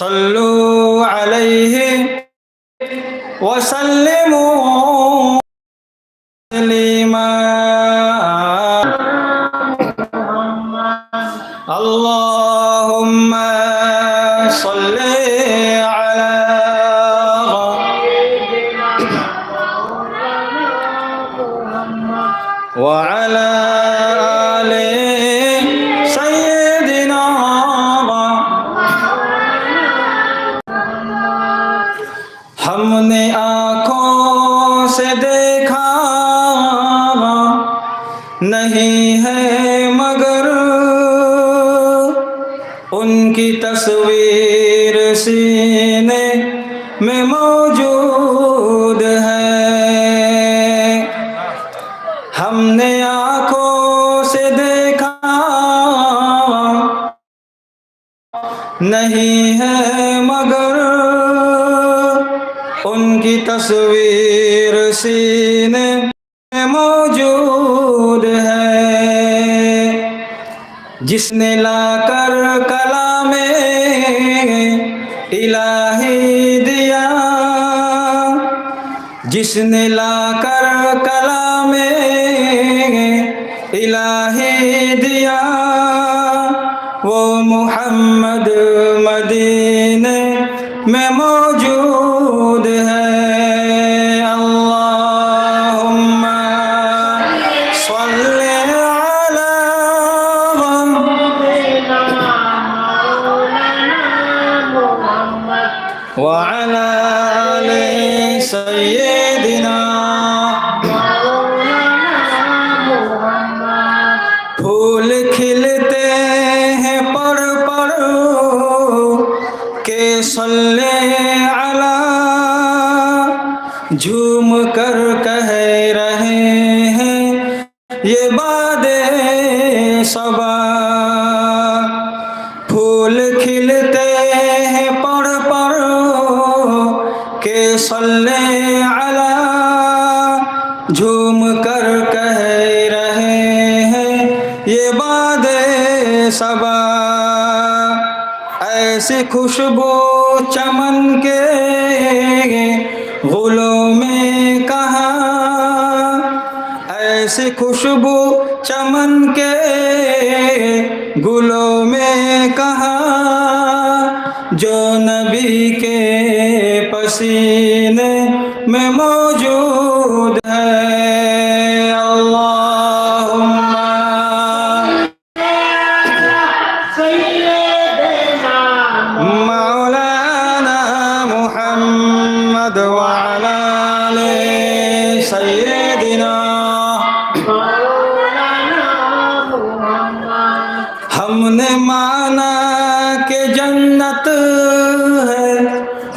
صلوا عليه وسلموا ان کی تصویر سینے میں موجود ہے۔ ہم نے آنکھوں سے دیکھا، نہیں ہے مگر ان کی تصویر سینے میں موجود ہے۔ جس نے لا Krishna la یہ باد سبا، ایسی خوشبو چمن کے غلوں میں کہاں؟ ایسی خوشبو چمن کے گلوں میں کہاں؟ جو نبی کے پسینے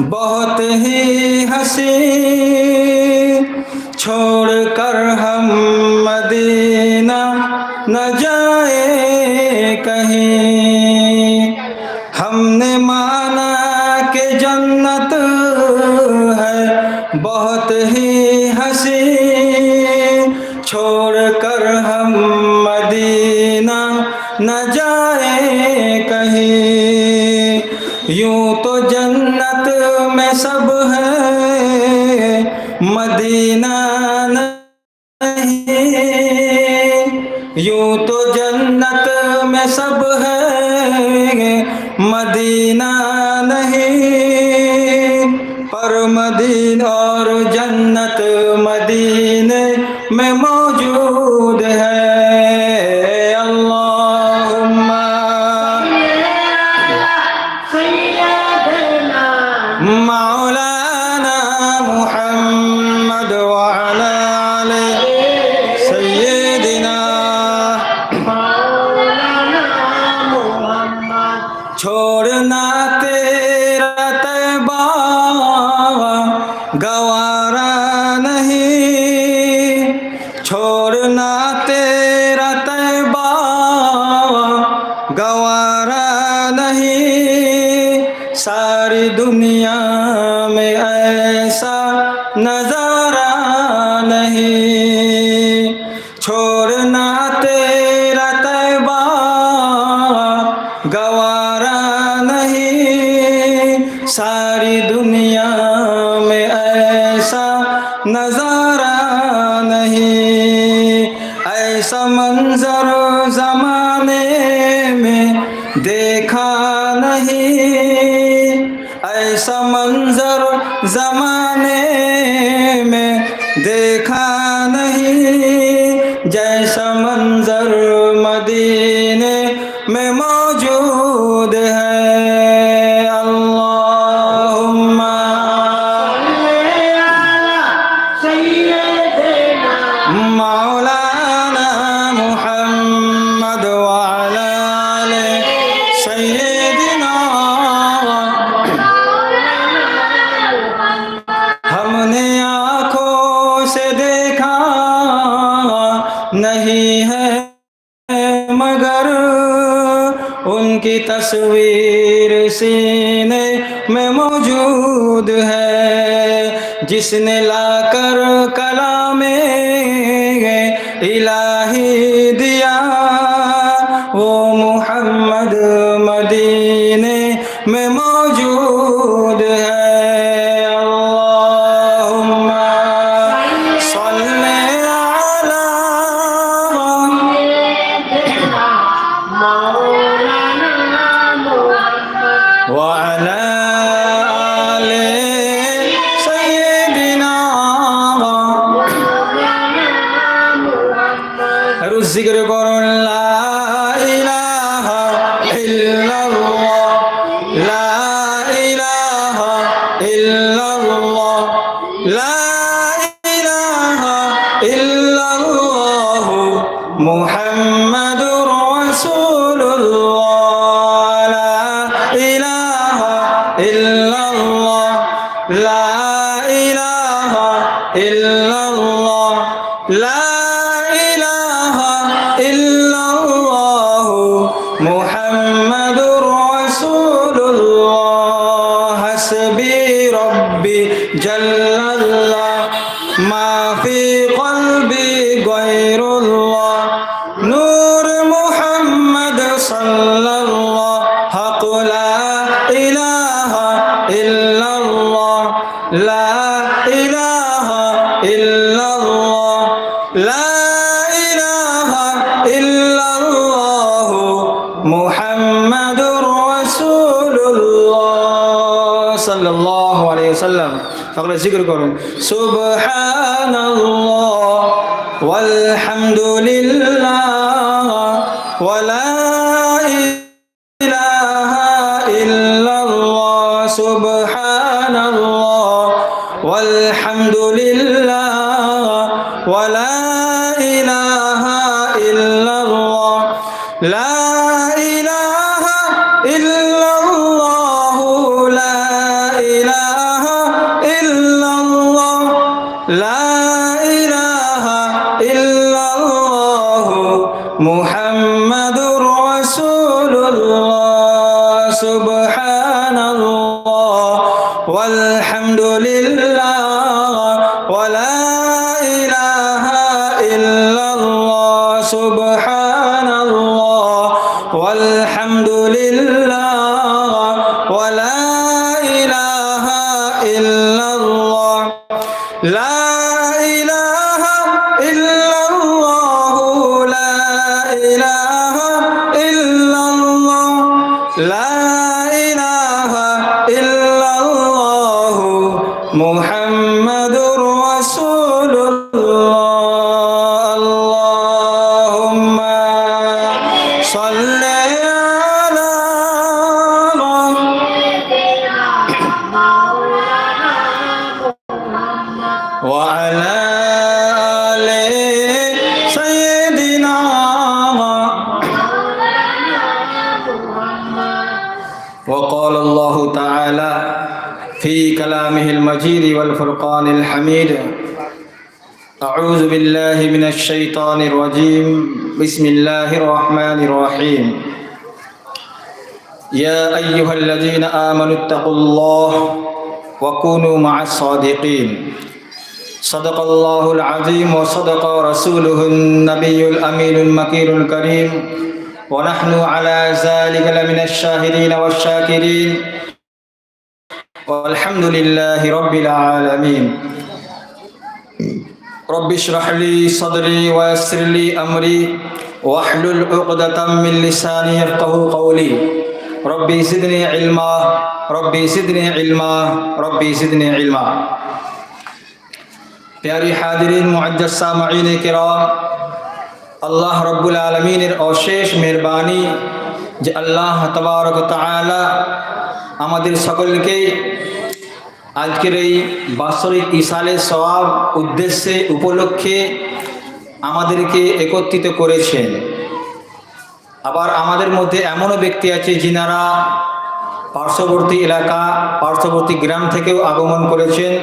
بہت ہی जन्नत मदीने में मौत تصویر سینے میں موجود ہے جس نے لا کر کلام জিকির করুন সকলে জিকির করুন সুবহানাল্লাহ ওয়ালহামদুলিল্লাহ الفرقان الحميد أعوذ بالله من الشيطان الرجيم بسم الله الرحمن الرحيم يا أيها الذين آمنوا اتقوا الله وكونوا مع الصادقين صدق الله العظيم وصدق رسوله النبي الأمين المكين الكريم ونحن على ذلك لمن الشاهدين والشاكرين والحمد لله رب العالمين. رب اشرح لي صدري ويسر لي أمري واحلل عقدة من لساني يفقه قولي. ربي زدني علما. ربي زدني علما. ربي زدني علما. প্যারি হাদিরিন معجز সামাঈন کرام আল্লাহ رب আলামিনের অশেষ মেহেরবানি যে আল্লাহ তবারক তাআলা আমাদের সকলকে আজকের এই বাৎসরিক ইসালে সওয়াব উদ্দেশ্যে, উপলক্ষে আমাদেরকে একত্রিত করেছেন। আবার আমাদের মধ্যে এমনও ব্যক্তি আছে যিনারা পার্শ্ববর্তী এলাকা, পার্শ্ববর্তী গ্রাম থেকেও আগমন করেছেন।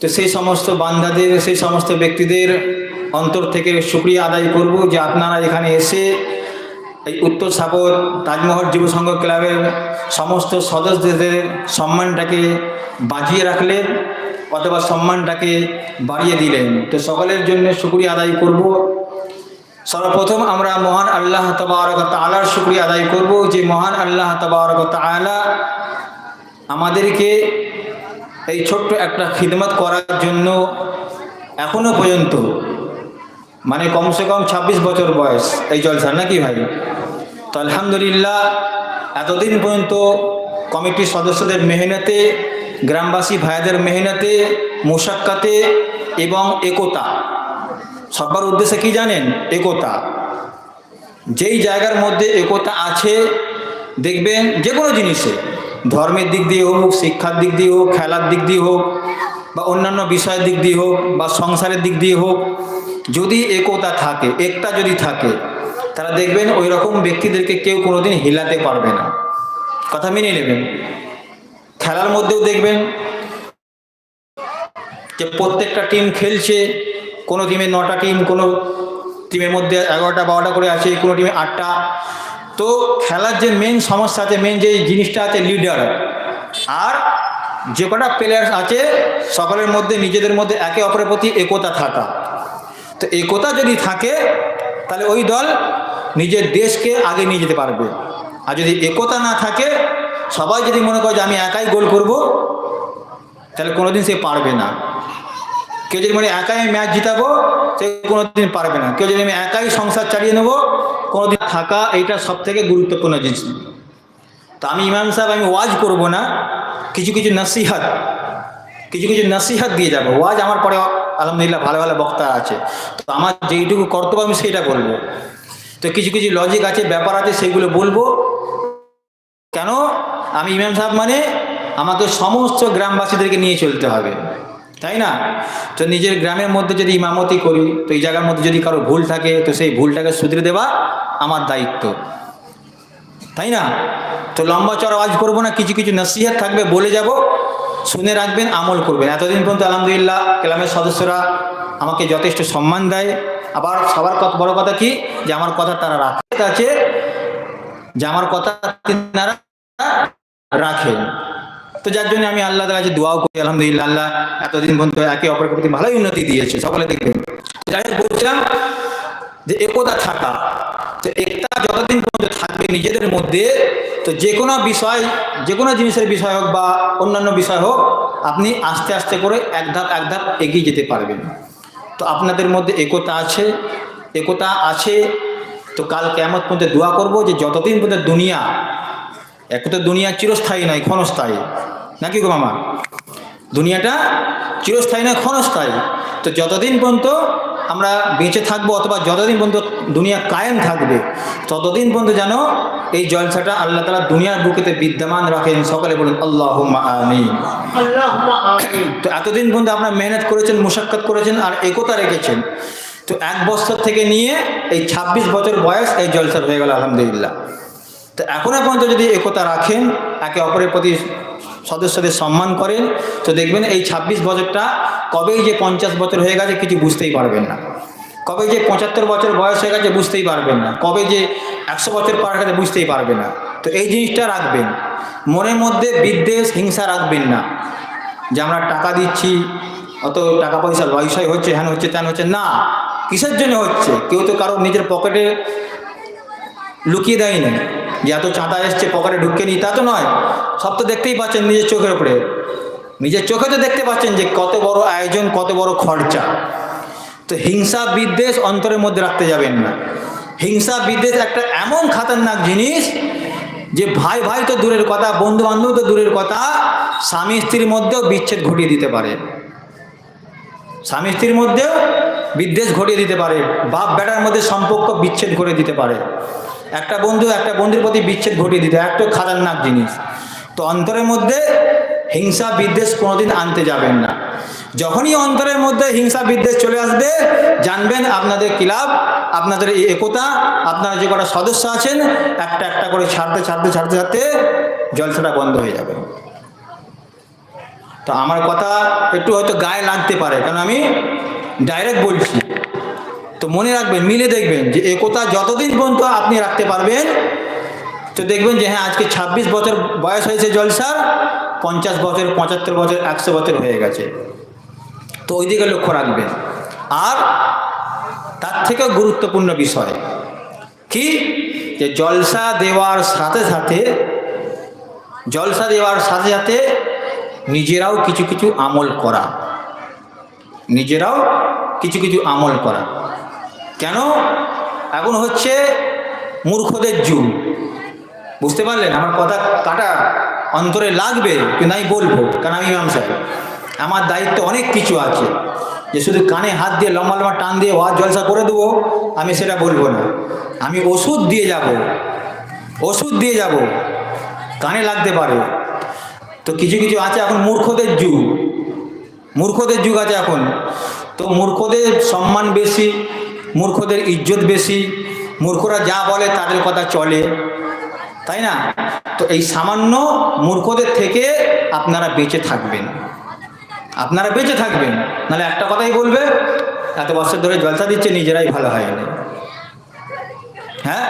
তো সেই সমস্ত বান্দাদের, সেই সমস্ত ব্যক্তিদের অন্তর থেকে শুক্রিয়া আদায় করব যে আপনারা এখানে এসে এই উত্তর সাগর তাজমহল যুব সংঘ ক্লাবের সমস্ত সদস্যদের সম্মানটাকে বাঁচিয়ে রাখলেন অথবা সম্মানটাকে বাড়িয়ে দিলেন। তো সকলের জন্য শুক্রিয়া আদায় করব। সর্বপ্রথম আমরা মহান আল্লাহ তবারক তালার শুক্রিয়া আদায় করব যে মহান আল্লাহ তবারক তালা আমাদেরকে এই ছোট্ট একটা খিদমত করার জন্য এখনও পর্যন্ত মানে কমসে কম ২৬ বছর বয়স এই জলসা নাকি ভাই? তো আলহামদুলিল্লাহ, এতদিন পর্যন্ত কমিটির সদস্যদের মেহনতে, গ্রামবাসী ভাইদের মেহনতে, মোশাক্কাতে এবং একতা। সবার উদ্দেশ্যে কি জানেন? একতা। যেই জায়গার মধ্যে একতা আছে, দেখবেন যে কোনো জিনিসে, ধর্মের দিক দিয়ে হোক, শিক্ষার দিক দিয়ে হোক, খেলার দিক দিয়ে হোক, বা অন্যান্য বিষয়ের দিক দিয়ে হোক, বা সংসারের দিক দিয়ে হোক, যদি একতা থাকে, একটা যদি থাকে তারা দেখবেন ওই রকম ব্যক্তিদেরকে কেউ কোনোদিন হিলাতে পারবে না। কথা মেনে নেবেন। খেলার মধ্যেও দেখবেন যে প্রত্যেকটা টিম খেলছে, কোনো টিমে নটা টিম কোনো টিমের মধ্যে এগারোটা, বারোটা করে আছে, কোনো টিমে আটটা। তো খেলার যে মেন সমস্যা আছে মেন যে জিনিসটা আছে লিডার আর যে কটা প্লেয়ার্স আছে, সকলের মধ্যে, নিজেদের মধ্যে একে অপরের প্রতি একতা থাকা। তো একতা যদি থাকে, তাহলে ওই দল নিজের দেশকে আগে নিয়ে যেতে পারবে। আর যদি একতা না থাকে, সবাই যদি মনে করে যে আমি একাই গোল করব, তাহলে কোনোদিন সে পারবে না। কেউ যদি মানে একাই ম্যাচ জিতাবো, সে কোনোদিন পারবে না। কেউ যদি আমি একাই সংসার চালিয়ে নেব, কোনোদিন থাকা এইটা সব থেকে গুরুত্বপূর্ণ জিনিস। তো আমি ইমাম সাহেব, আমি ওয়াজ করব না। কিছু কিছু নসিহাত, কিছু কিছু নসিহাত দিয়ে যাব। ওয়াজ আমার পরে আলহামদুলিল্লাহ ভালো ভালো বক্তা আছে। তো আমার যেইটুকু কর্তব্য, আমি সেইটা বলব। তো কিছু কিছু লজিক আছে, ব্যাপার আছে, সেগুলো বলব। কেন? আমি ইমাম সাহেব মানে আমাকে সমস্ত গ্রামবাসীদেরকে নিয়ে চলতে হবে, তাই না? তো নিজের গ্রামের মধ্যে যদি ইমামতি করি, তো এই জায়গার মধ্যে যদি কারও ভুল থাকে, তো সেই ভুলটাকে শুধরে দেওয়া আমার দায়িত্ব। তাই না? তো লম্বা চড়া আওয়াজ করব না, কিছু কিছু নসিহাত থাকবে, বলে যাব, শুনে রাখবেন, আমল করবেন। এতদিন পর্যন্ত আলহামদুলিল্লাহ, ক্লাবের সদস্যরা আমাকে যথেষ্ট সম্মান দেয়। আবার সবার কথা বড় কথা কি? যে আমার কথা তারা রাখতে আছে? যে আমার কথা তিনারা রাখেন তো যার জন্য আমি আল্লাহ তালা কাছে দোয়াও করি, আলহামদুলিল্লাহ, আল্লাহ এতদিন পর্যন্ত একে অপরের প্রতি ভালোই উন্নতি দিয়েছে সকলে দেখবেন যাই হোক, বলছিলাম যে একতা থাকা, তো একটা যতদিন পর্যন্ত থাকবে নিজেদের মধ্যে, তো যে কোনো বিষয়, যে কোনো জিনিসের বিষয় হোক বা অন্যান্য বিষয় হোক, আপনি আস্তে আস্তে করে এক ধাপ এক ধাপ এগিয়ে যেতে পারবেন। তো আপনাদের মধ্যে একতা আছে একতা আছে, তো কাল কেমত মধ্যে দোয়া করব যে যতদিন পর্যন্ত দুনিয়া এক তো দুনিয়া চিরস্থায়ী নয়, ক্ষণস্থায়ী। নাকি গো মামা? দুনিয়াটা চিরস্থায়ী নয়, ক্ষণস্থায়ী। তো যতদিন পর্যন্ত আমরা বেঁচে থাকব অথবা যতদিন পর্যন্ত দুনিয়া কায়েম থাকবে ততদিন পর্যন্ত যেন এই জলসাটা আল্লাহ তালা দুনিয়ার বুকেতে বিদ্যমান রাখেন। সকলে বলুন আল্লাহ আমি তো এতদিন পর্যন্ত আপনারা মেহনত করেছেন মুশাক্কত করেছেন আর একতা রেখেছেন। তো এক বছর থেকে নিয়ে এই ২৬ বছর বয়স এই জলসার হয়ে গেল আলহামদুলিল্লাহ। তো এখনও পর্যন্ত যদি একতা রাখেন একে অপরের প্রতি সদস্যদের সম্মান করেন। তো দেখবেন এই ২৬ বছরটা কবেই যে পঞ্চাশ বছর হয়ে গেছে কিছু বুঝতেই পারবেন না। কবে যে পঁচাত্তর বছর বয়স হয়ে গেছে বুঝতেই পারবেন না। কবে যে একশো বছর পার গেছে বুঝতেই পারবে না। তো এই জিনিসটা রাখবেন। মনের মধ্যে বিদ্বেষ, হিংসা রাখবেন না। যে আমরা টাকা দিচ্ছি, অত টাকা পয়সা লয়সয় হচ্ছে, হ্যান হচ্ছে তেন হচ্ছে, না। কিসের জন্য হচ্ছে? কেউ তো কারও নিজের পকেটে লুকিয়ে দেয়নি। যে এত চাঁদা এসছে, পকেটে ঢুকে নি, তা তো নয়। সব তো দেখতেই পাচ্ছেন নিজের চোখের উপরে। নিজের চোখে তো দেখতে পাচ্ছেন যে কত বড় আয়োজন, কত বড় খরচা। তো হিংসা বিদ্বেষ অন্তরের মধ্যে রাখতে যাবেন না। হিংসা বিদ্বেষ একটা এমন খাতারনাক জিনিস যে ভাই ভাই তো দূরের কথা বন্ধু বান্ধব তো দূরের কথা, স্বামী স্ত্রীর মধ্যেও বিচ্ছেদ ঘটিয়ে দিতে পারে। স্বামী স্ত্রীর মধ্যেও বিদ্বেষ ঘটিয়ে দিতে পারে। বাপ বেটার মধ্যে সম্পর্ক বিচ্ছেদ করে দিতে পারে। একটা বন্ধু একটা বন্ধুর প্রতি বিচ্ছেদ ঘটিয়ে দিতে, একটু খাতারনাক জিনিস। তো অন্তরের মধ্যে হিংসা, বিদ্বেষ কোনোদিন আনতে যাবেন না। যখনই অন্তরের মধ্যে হিংসা, বিদ্বেষ চলে আসবে, জানবেন আপনাদের ক্লাব আপনাদের এই একতা, আপনারা যে কটা সদস্য আছেন, একটা একটা করে ছাড়তে ছাড়তে ছাড়তে ছাড়তে জলসাটা বন্ধ হয়ে যাবে। তো আমার কথা একটু হয়তো গায়ে লাগতে পারে, কারণ আমি ডাইরেক্ট বলছি। তো মনে রাখবেন, মিলে দেখবেন যে একতা যতদিন পর্যন্ত আপনি রাখতে পারবেন, তো দেখবেন যে হ্যাঁ আজকে ২৬ বছর বয়স হয়েছে জলসার পঞ্চাশ বছর, পঁচাত্তর বছর, একশো বছর হয়ে গেছে। তো ওই দিকে লক্ষ্য রাখবেন। আর তার থেকে গুরুত্বপূর্ণ বিষয় কি? যে জলসা দেওয়ার সাথে সাথে, জলসা দেওয়ার সাথে সাথে নিজেরাও কিছু কিছু আমল করা। নিজেরাও কিছু কিছু আমল করা। কেন? এখন হচ্ছে মূর্খদের যুগ। বুঝতে পারলেন? আমার কথা কাটা অন্তরে লাগবে, কিন্তু আমি বলব, কারণ আমি ইমাম সাহেব। আমার দায়িত্ব অনেক কিছু আছে। যে শুধু কানে হাত দিয়ে লম্বা লম্বা টান দিয়ে ওয়াজ জলসা করে দেবো, আমি সেটা বলব না। আমি ওষুধ দিয়ে যাব। ওষুধ দিয়ে যাব। কানে লাগতে পারে। তো কিছু কিছু আছে এখন মূর্খদের যুগ। মূর্খদের যুগ আছে এখন। তো মূর্খদের সম্মান বেশি মূর্খদের ইজ্জত বেশি, মূর্খরা যা বলে তাদের কথা চলে, তাই না? তো এই সামান্য মূর্খদের থেকে আপনারা বেঁচে থাকবেন। আপনারা বেঁচে থাকবেন, নাহলে একটা কথাই বলবে, এত বছর ধরে জলসা দিচ্ছে, নিজেরাই ভালো হয়নি হ্যাঁ?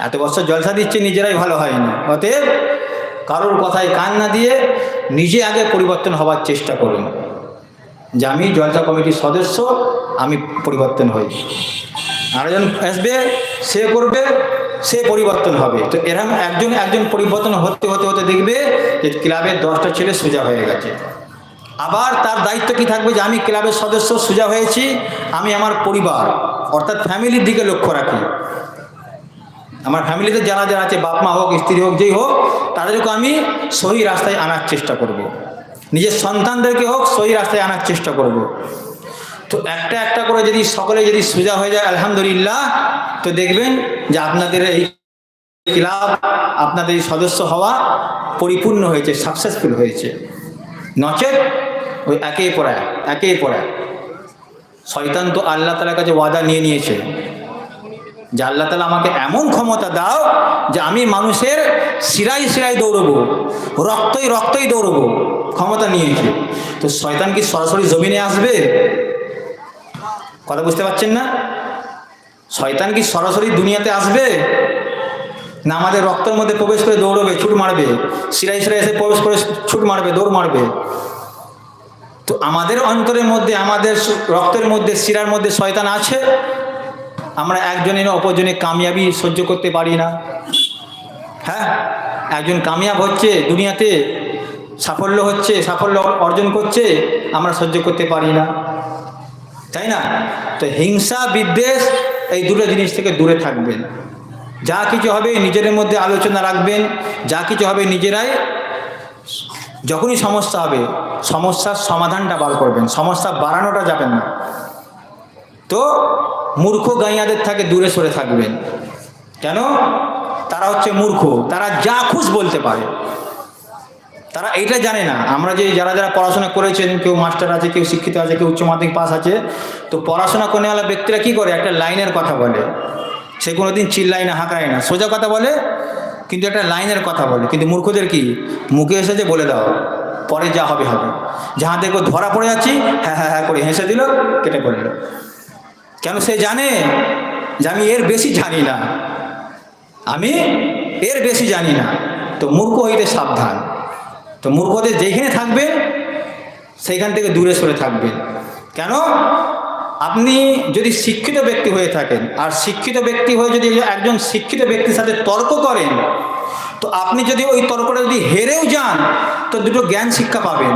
এত বছর জলসা দিচ্ছে, নিজেরাই ভালো হয়নি অতএব কারোর কথায় কান না দিয়ে নিজে আগে পরিবর্তন হওয়ার চেষ্টা করুন। যে আমি জলসা কমিটির সদস্য আমি পরিবর্তন হই আরেকজন আসবে, সে করবে, সে পরিবর্তন হবে তো এরকম একজন একজন পরিবর্তন হতে হতে হতে দেখবে যে ক্লাবের দশটা ছেলে সোজা হয়ে গেছে আবার তার দায়িত্ব কি থাকবে যে আমি ক্লাবের সদস্য সোজা হয়েছি, আমি আমার পরিবার, অর্থাৎ ফ্যামিলির দিকে লক্ষ্য রাখি আমার ফ্যামিলিতে যারা যারা আছে, বাপ মা হোক, স্ত্রী হোক, যেই হোক তাদেরকে আমি সহি রাস্তায় আনার চেষ্টা করব। নিজের সন্তানদেরকে হোক, সহি রাস্তায় আনার চেষ্টা করব। তো একটা একটা করে যদি সকলে যদি সোজা হয়ে যায়, আলহামদুলিল্লাহ, তো দেখবেন যে আপনাদের এই ক্লাব আপনাদের সদস্য হওয়া পরিপূর্ণ হয়েছে সাকসেসফুল হয়েছে। নচেত ওই একের পড়ায় এক পড়ায় শয়তান তো আল্লাহ তালার কাছে ওয়াদা নিয়ে নিয়েছে যে আল্লাহ তালা আমাকে এমন ক্ষমতা দাও যে আমি মানুষের শিরাই শিরাই দৌড়বো, রক্তই রক্তই দৌড়বো, ক্ষমতা নিয়েছে তো শয়তান কি সরাসরি জমিনে আসবে? কথা বুঝতে পারছেন না? শয়তান কি সরাসরি দুনিয়াতে আসবে? না আমাদের রক্তের মধ্যে প্রবেশ করে দৌড়বে, ছুট মারবে? শিরাই শিরাই এসে প্রবেশ করে ছুট মারবে, দৌড় মারবে? তো আমাদের অন্তরের মধ্যে, আমাদের রক্তের মধ্যে, শিরার মধ্যে শয়তান আছে? আমরা একজনের অপরজনে কামিয়াবি সহ্য করতে পারি না। হ্যাঁ? একজন কামিয়াব হচ্ছে, দুনিয়াতে সাফল্য হচ্ছে, সাফল্য অর্জন করছে, আমরা সহ্য করতে পারি না। তাই না? তো হিংসা, বিদ্বেষ, এই দুটো জিনিস থেকে দূরে থাকবেন। যা কিছু হবে নিজেদের মধ্যে আলোচনা রাখবেন। যা কিছু হবে নিজেরাই যখনই সমস্যা হবে, সমস্যার সমাধানটা বার করবেন। সমস্যা বাড়ানোটা যাবেন না। তো মূর্খ গাইয়াদের থেকে দূরে সরে থাকবেন। কেন? তারা হচ্ছে মূর্খ। তারা যা খুশ বলতে পারে। তারা এইটা জানে না। আমরা যে যারা যারা পড়াশোনা করেছেন, কেউ মাস্টার আছে, কেউ শিক্ষিত আছে, কেউ উচ্চ মাধ্যমিক পাস আছে, তো পড়াশোনা করেওয়ালা ব্যক্তিরা কি করে? একটা লাইনের কথা বলে। সে কোনো দিন চিল্লায় না হাঁকায় না। সোজা কথা বলে, কিন্তু একটা লাইনের কথা বলে। কিন্তু মূর্খদের কি? মুখে এসে যে বলে দাও। পরে যা হবে হবে। যাহা দেখো, ধরা পড়ে যাচ্ছি হ্যাঁ হ্যাঁ হ্যাঁ করে হেসে দিল, কেটে পড়ল। কেন সে জানে? যে আমি এর বেশি জানি না। আমি এর বেশি জানি না। তো মূর্খ হইতে সাবধান। তো মূর্খদের যেখানে থাকবেন সেইখান থেকে দূরে সরে থাকবেন কেন? আপনি যদি শিক্ষিত ব্যক্তি হয়ে থাকেন, আর শিক্ষিত ব্যক্তি হয়ে যদি একজন শিক্ষিত ব্যক্তির সাথে তর্ক করেন, তো আপনি যদি ওই তর্কটা যদি হেরেও যান, তো দুটো জ্ঞান শিক্ষা পাবেন।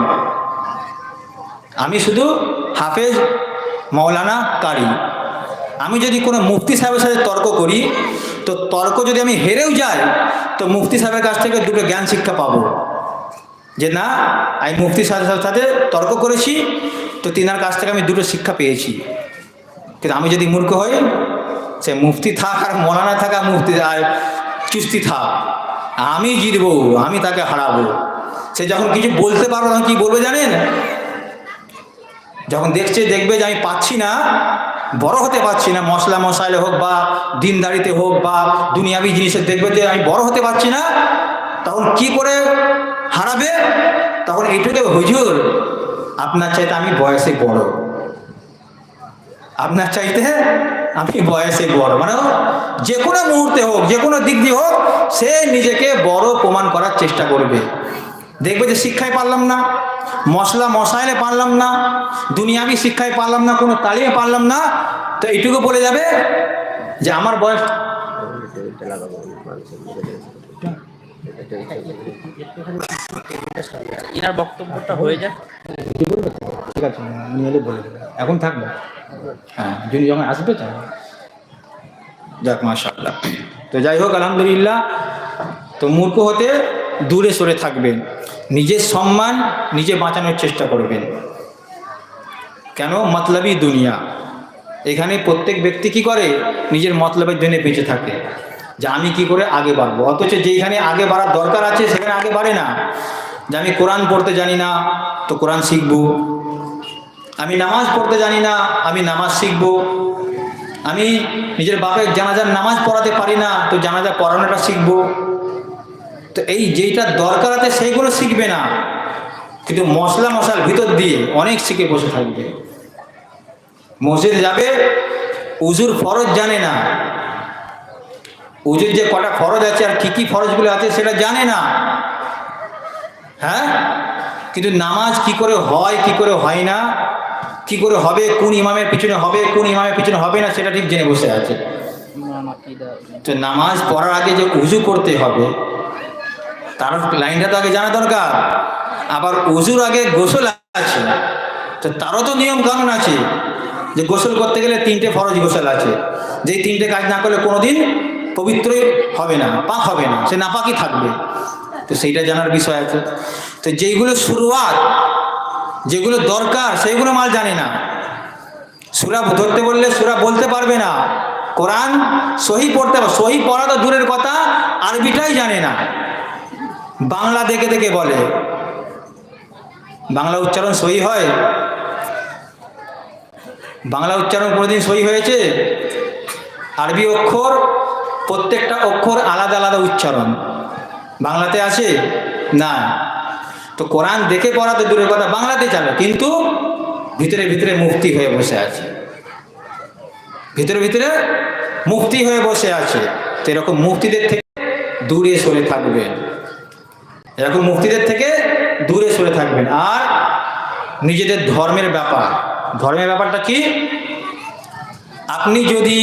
আমি শুধু হাফেজ মৌলানা কারি। আমি যদি কোনো মুফতি সাহেবের সাথে তর্ক করি, তো তর্ক যদি আমি হেরেও যাই, তো মুফতি সাহেবের কাছ থেকে দুটো জ্ঞান শিক্ষা পাবো। যে না, আমি মুফতি সাহেবের সাথে তর্ক করেছি, তো তিনার কাছ থেকে আমি দুটো শিক্ষা পেয়েছি। কিন্তু আমি যদি মূর্খ হই, সে মুফতি থাক আর মৌলানা থাকা মুফতি, আর চুস্তি থাক, আমি জিতব, আমি তাকে হারাবো। সে যখন কিছু বলতে পারব তখন কি বলবে জানেন? যখন দেখছে, দেখবে যে আমি পাচ্ছি না, বড় হতে পারছি না, মশলা মশাইলে হোক বা দিনদারিতে হোক বা দুনিয়াবি জিনিসে দেখবে যে আমি বড় হতে পারছি না, তখন কি করে হারাবে? তখন এইটুকু হুজুর, আপনার চাইতে আমি বয়সে বড়। আপনার চাইতে আমি বয়সে বড়। মানে যে কোনো মুহূর্তে হোক, যে কোনো দিক দিয়ে হোক, সে নিজেকে বড় প্রমাণ করার চেষ্টা করবে। দেখবে যে শিক্ষায় পারলাম না, মশলা মশাইলে পারলাম না, দুনিয়াবি শিক্ষায় পারলাম না, কোনো তালিমে পারলাম না, তো এইটুকু বলে যাবে যে আমার বয়স এনার বক্তব্যটা হয়ে যাক। ঠিক আছে উনি বলে এখন থাকবে? হ্যাঁ যিনি যখন আসবে যাক, মাশাআল্লাহ। তো যাই হোক, আলহামদুলিল্লাহ, তো মূর্খ হতে দূরে সরে থাকবেন। নিজের সম্মান, নিজে বাঁচানোর চেষ্টা করবেন। কেন? মতলবই দুনিয়া। এখানে প্রত্যেক ব্যক্তি কি করে? নিজের মতলবের জন্য বেঁচে থাকে। যে আমি কি করে আগে বাড়বো? অথচ যেখানে আগে বাড়ার দরকার আছে, সেখানে আগে বাড়ে না। যে আমি কোরআন পড়তে জানি না, তো কোরআন শিখব। আমি নামাজ পড়তে জানি না, আমি নামাজ শিখব। আমি নিজের বাপের জানাজার নামাজ পড়াতে পারি না, তো জানাজা পড়ানোটা শিখব। তো এই যেইটা দরকার আছে, সেইগুলো শিখবে না। কিন্তু মশলা মশাল ভিতর দিয়ে অনেক শিখে বসে থাকবে। মসজিদ যাবে, উজুর ফরজ জানে না। উজুর যে কটা ফরজ আছে আর কি কি ফরজগুলো আছে সেটা জানে না। হ্যাঁ? কিন্তু নামাজ কি করে হয়, কি করে হয় না, কি করে হবে, কোন ইমামের পিছনে হবে, কোন ইমামের পিছনে হবে না, সেটা ঠিক জেনে বসে আছে। তো নামাজ পড়ার আগে যে উজু করতে হবে, তার লাইনটা তো আগে জানা দরকার। আবার উজুর আগে গোসল আছে। তো তারও তো নিয়ম কানুন আছে যে গোসল করতে গেলে তিনটে ফরজ গোসল আছে। যেই তিনটে কাজ না করলে কোনোদিন পবিত্রই হবে না, পাক হবে না, সে নাপাকই থাকবে। তো সেইটা জানার বিষয় আছে। তো যেইগুলো শুরুয়াত, যেগুলো দরকার, সেইগুলো মাল জানে না। সুরা ধরতে বললে সুরা বলতে পারবে না। কোরআন সহি পড়তে পারবে সহি পড়া তো দূরের কথা, আরবিটাই জানে না। বাংলা দেখে দেখে বলে। বাংলা উচ্চারণ সহি হয়? বাংলা উচ্চারণ কোনোদিন সহি হয়েছে? আরবি অক্ষর প্রত্যেকটা অক্ষর আলাদা আলাদা উচ্চারণ। বাংলাতে আছে? না। তো কোরআন দেখে পড়াতে দূরের কথা, বাংলাতে চালে কিন্তু ভিতরে ভিতরে মুক্তি হয়ে বসে আছে। ভিতরে ভিতরে মুক্তি হয়ে বসে আছে। তো এরকম মুক্তিদের থেকে দূরে সরে থাকবেন। এরকম মুক্তিদের থেকে দূরে সরে থাকবেন। আর নিজেদের ধর্মের ব্যাপার। ধর্মের ব্যাপারটা কি? আপনি যদি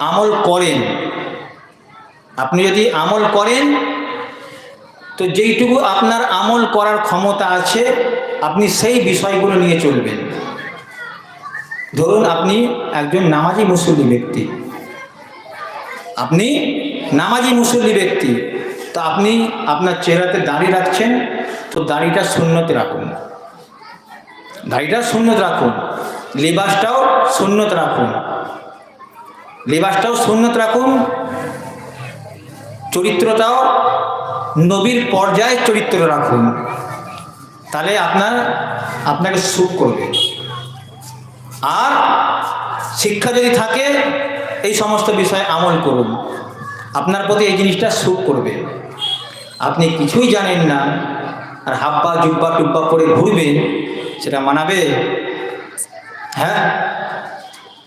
আমল করেন আপনি যদি আমল করেন, তো যেইটুকু আপনার আমল করার ক্ষমতা আছে, আপনি সেই বিষয়গুলো নিয়ে চলবেন। ধরুন আপনি একজন নামাজি মুসল্লি ব্যক্তি। আপনি নামাজি মুসল্লি ব্যক্তি, তো আপনি আপনার চেহারাতে দাড়ি রাখছেন, তো দাড়িটা শূন্যতে রাখুন। দাড়িটা শূন্যত রাখুন, লেবাসটাও শূন্যত রাখুন। লেবাসটাও শূন্যত রাখুন চরিত্রটাও নবীর পর্যায়ে চরিত্র রাখুন। তাহলে আপনার, আপনাকে সুখ করবে। আর শিক্ষা যদি থাকে, এই সমস্ত বিষয়ে আমল করুন। আপনার প্রতি এই জিনিসটা সুখ করবে। আপনি কিছুই জানেন না, আর হাব্বা, জুব্বা, টুব্বা করে ঘুরবেন, সেটা মানাবে? হ্যাঁ?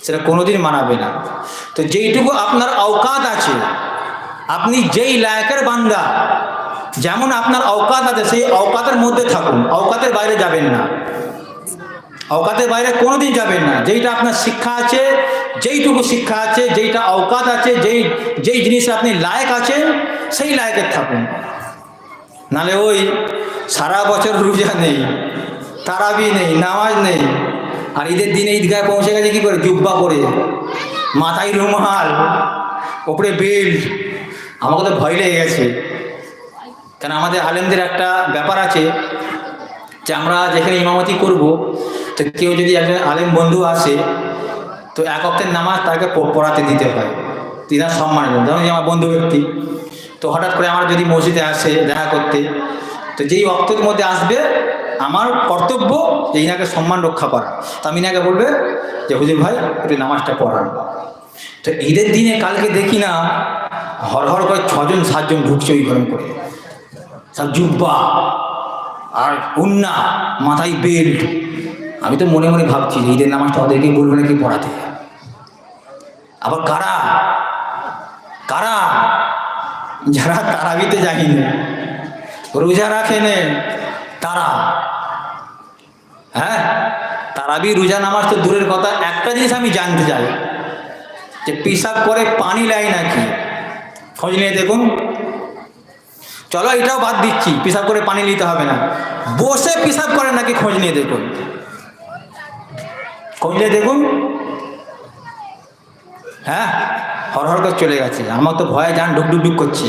সেটা কোনোদিন মানাবে না। তো যেইটুকু আপনার অওকাত আছে আপনি যেই লায়কের বান্দা, যেমন আপনার অওকাত আছে, সেই অওকাতের মধ্যে থাকুন। অওকাতের বাইরে যাবেন না। অওকাতের বাইরে কোনোদিন যাবেন না। যেইটা আপনার শিক্ষা আছে, যেইটুকু শিক্ষা আছে, যেইটা অওকাত আছে, যেই যেই জিনিসে আপনি লায়ক আছেন, সেই লায়কের থাকুন। নালে ওই সারা বছর রোজা নেই, তারাবি নেই, নামাজ নেই, আর ঈদের দিনে ঈদগায় পৌঁছে গেছে কী করে? জুব্বা করে মাথায় রুমাল, ওপরে বেল্ট আমাকে তো ভয় লেগে গেছে। কেন আমাদের আলেমদের একটা ব্যাপার আছে যে আমরা যেখানে ইমামতি করব, তো কেউ যদি একজন আলেম বন্ধু আসে, তো এক অক্টের নামাজ তাকে পড়াতে দিতে হয়। তিনার সম্মানের জন্য যেমন যে আমার বন্ধু ব্যক্তি, তো হঠাৎ করে আমার যদি মসজিদে আসে দেখা করতে, তো যেই অক্তের মধ্যে আসবে, আমার কর্তব্য যে ইনাকে সম্মান রক্ষা করা। তো আমি ইনাকে বলবে যে, হুজুর ভাই, একটু নামাজটা পড়ান। তো ঈদের দিনে কালকে দেখি না, হর হর করে ছজন, সাতজন ঢুকছে ওই গরম করে। সব জুব্বা আর উন্না, মাথায় বেল্ট আমি তো মনে মনে ভাবছি ঈদের নামাজটা ওদেরকে বলব নাকি পড়াতে। আবার কারা? কারা? যারা তারাবিতে যায়নি। রোজা রাখেনে তারা। হ্যাঁ? তারাবি, রোজা, নামাজ তো দূরের কথা। একটা জিনিস আমি জানতে চাই। যে পিসাব করে পানি লাই নাকি? খোঁজ নিয়ে দেখুন। চলো এটাও বাদ দিচ্ছি পিসাব করে পানি নিতে হবে না। বসে পিসাব করে নাকি খোঁজ নিয়ে দেখুন। খোঁজ নিয়ে দেখুন। হ্যাঁ হর হর করে চলে গেছে। আমার তো ভয়ে যান ডুক করছে।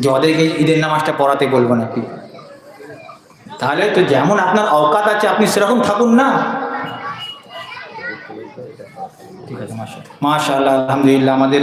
যে ওদেরকে ঈদের নামাজটা পড়াতে বলব নাকি? তাহলে তো যেমন আপনার অকাত আছে, আপনি সেরকম থাকুন না ঠিক আছে মাশা মাশাআল্লাহ আলহামদুলিল্লাহ আমাদের